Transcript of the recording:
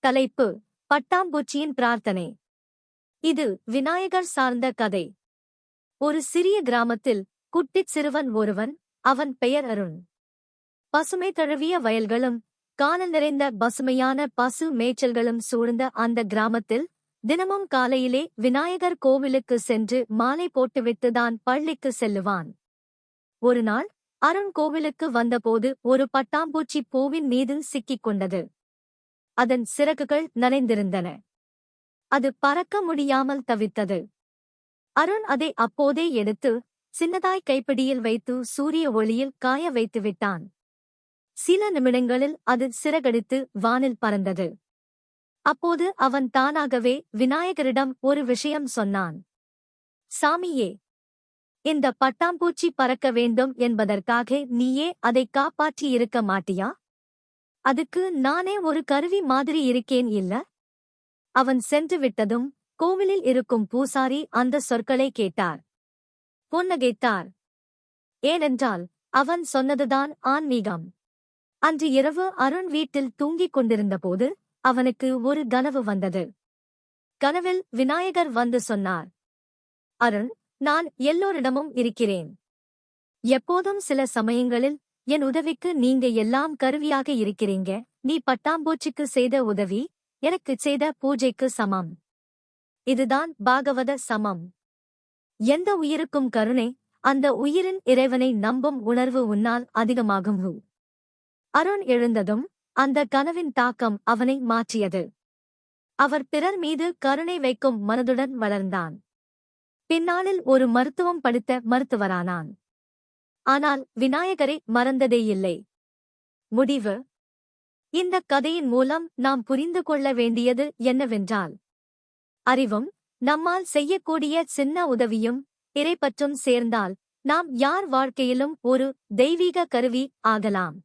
தலைப்பு பட்டாம்பூச்சியின் பிரார்த்தனை. இது விநாயகர் சார்ந்த கதை. ஒரு சிறிய கிராமத்தில் குட்டிச் சிறுவன் ஒருவன் அவன் பெயர் அருண். பசுமை தழுவிய வயல்களும் காணல் நிறைந்த பசுமையான பசு மேய்ச்சல்களும் சூழ்ந்த அந்த கிராமத்தில் தினமும் காலையிலே விநாயகர் கோவிலுக்கு சென்று மாலை போட்டுவிட்டுதான் பள்ளிக்கு செல்லுவான். ஒருநாள் அருண் கோவிலுக்கு வந்தபோது ஒரு பட்டாம்பூச்சி பூவின் மீது சிக்கிக் கொண்டது. அதன் சிறகுகள் நனைந்திருந்தன. அது பறக்க முடியாமல் தவித்தது. அருண் அதை அப்போதே எடுத்து சின்னதாய் கைப்பிடியில் வைத்து சூரிய ஒளியில் காய வைத்து விட்டான். சில நிமிடங்களில் அது சிறகடித்து வானில் பறந்தது. அப்போது அவன் தானாகவே விநாயகரிடம் ஒரு விஷயம் சொன்னான். சாமியே இந்த பட்டாம்பூச்சி பறக்க வேண்டும் என்பதற்காக நீயே அதை காப்பாற்றியிருக்க மாட்டியா? அதுக்கு நானே ஒரு கருவி மாதிரி இருக்கேன் இல்ல? அவன் சென்று விட்டதும் கோவிலில் இருக்கும் பூசாரி அந்த சொற்களை கேட்டார். புன்னகைத்தார். ஏனென்றால் அவன் சொன்னதுதான் ஆன்மீகம். அன்று இரவு அருண் வீட்டில் தூங்கிக் கொண்டிருந்தபோது அவனுக்கு ஒரு கனவு வந்தது. கனவில் விநாயகர் வந்து சொன்னார். அருண் நான் எல்லோரிடமும் இருக்கிறேன். எப்போதும் சில சமயங்களில் என் உதவிக்கு நீங்க எல்லாம் கருவியாக இருக்கிறீங்க. நீ பட்டாம்பூச்சிக்கு செய்த உதவி எனக்குச் செய்த பூஜைக்கு சமம். இதுதான் பாகவத சமம். எந்த உயிருக்கும் கருணை அந்த உயிரின் இறைவனை நம்பும் உணர்வு உன்னால் அதிகமாகும் ஹூ. அருண் எழுந்ததும் அந்த கனவின் தாக்கம் அவனை மாற்றியது. அவர் பிறர் மீது கருணை வைக்கும் மனதுடன் வளர்ந்தான். பின்னாளில் ஒரு மருத்துவம் படித்த மருத்துவரானான். ஆனால் விநாயகரை மறந்ததே இல்லை முடிவு. இந்த கதையின் மூலம் நாம் புரிந்து கொள்ள வேண்டியது என்னவென்றால் அறிவும் நம்மால் செய்யக்கூடிய சின்ன உதவியும் இறைப்பற்றும் சேர்ந்தால் நாம் யார் வாழ்க்கையிலும் ஒரு தெய்வீக கருவி ஆகலாம்.